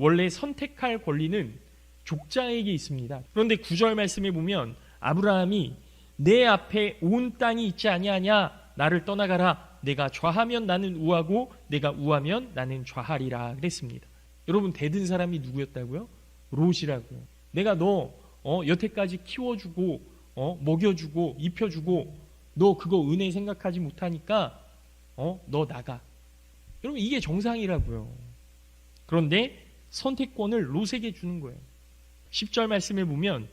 원래 선택할 권리는 족자에게 있습니다. 그런데 구절 말씀에 보면 아브라함이 내 앞에 온 땅이 있지 아니하냐 나를 떠나가라 내가 좌하면 나는 우하고 내가 우하면 나는 좌하리라 그랬습니다. 여러분 대든 사람이 누구였다고요? 롯이라고요. 내가 너 어, 여태까지 키워주고 어, 먹여주고 입혀주고 너 그거 은혜 생각하지 못하니까 어, 너 나가. 여러분 이게 정상이라고요. 그런데 선택권을 롯에게 주는 거예요. 10절 말씀에 보면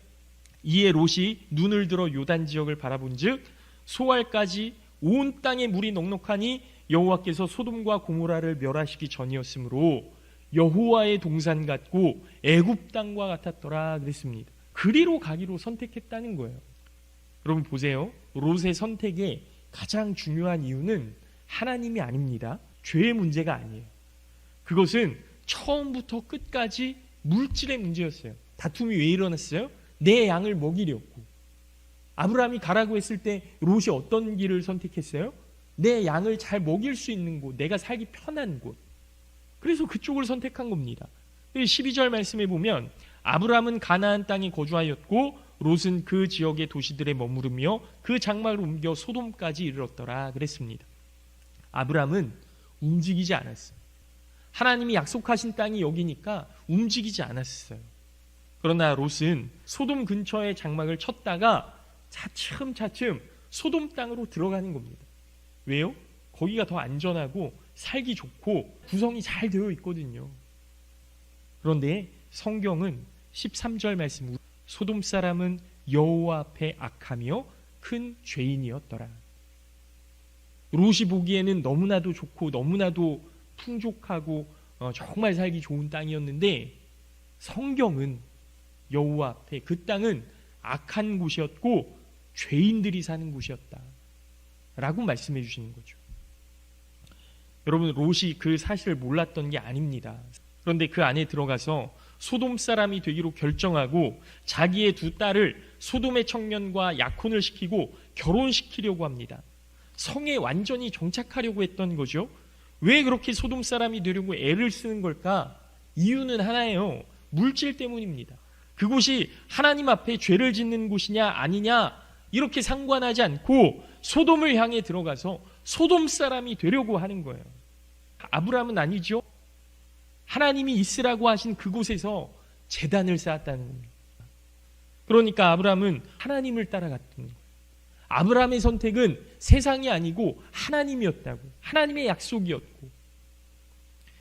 이에 롯이 눈을 들어 요단 지역을 바라본즉 소알까지 온 땅에 물이 넉넉하니 여호와께서 소돔과 고모라를 멸하시기 전이었으므로 여호와의 동산 같고 애굽 땅과 같았더라 그랬습니다. 그리로 가기로 선택했다는 거예요. 여러분 보세요. 롯의 선택의 가장 중요한 이유는 하나님이 아닙니다. 죄의 문제가 아니에요. 그것은 처음부터 끝까지 물질의 문제였어요. 다툼이 왜 일어났어요? 내 양을 먹이려고. 아브라함이 가라고 했을 때 롯이 어떤 길을 선택했어요? 내 양을 잘 먹일 수 있는 곳, 내가 살기 편한 곳. 그래서 그쪽을 선택한 겁니다. 12절 말씀에 보면 아브라함은 가나안 땅에 거주하였고 롯은 그 지역의 도시들에 머무르며 그 장막을 옮겨 소돔까지 이르렀더라 그랬습니다. 아브라함은 움직이지 않았어요. 하나님이 약속하신 땅이 여기니까 움직이지 않았어요. 그러나 롯은 소돔 근처에 장막을 쳤다가 차츰차츰 소돔 땅으로 들어가는 겁니다. 왜요? 거기가 더 안전하고 살기 좋고 구성이 잘 되어 있거든요. 그런데 성경은 13절 말씀 소돔 사람은 여호와 앞에 악하며 큰 죄인이었더라. 롯이 보기에는 너무나도 좋고 너무나도 풍족하고 어, 정말 살기 좋은 땅이었는데 성경은 여호와 앞에 그 땅은 악한 곳이었고 죄인들이 사는 곳이었다. 라고 말씀해 주시는 거죠. 여러분 롯이 그 사실을 몰랐던 게 아닙니다. 그런데 그 안에 들어가서 소돔 사람이 되기로 결정하고 자기의 두 딸을 소돔의 청년과 약혼을 시키고 결혼시키려고 합니다. 성에 완전히 정착하려고 했던 거죠. 왜 그렇게 소돔 사람이 되려고 애를 쓰는 걸까? 이유는 하나예요. 물질 때문입니다. 그곳이 하나님 앞에 죄를 짓는 곳이냐 아니냐 이렇게 상관하지 않고 소돔을 향해 들어가서 소돔 사람이 되려고 하는 거예요. 아브라함은 아니죠. 하나님이 있으라고 하신 그곳에서 재단을 쌓았다는 겁니다. 그러니까 아브라함은 하나님을 따라갔던 거예요. 아브라함의 선택은 세상이 아니고 하나님이었다고. 하나님의 약속이었고.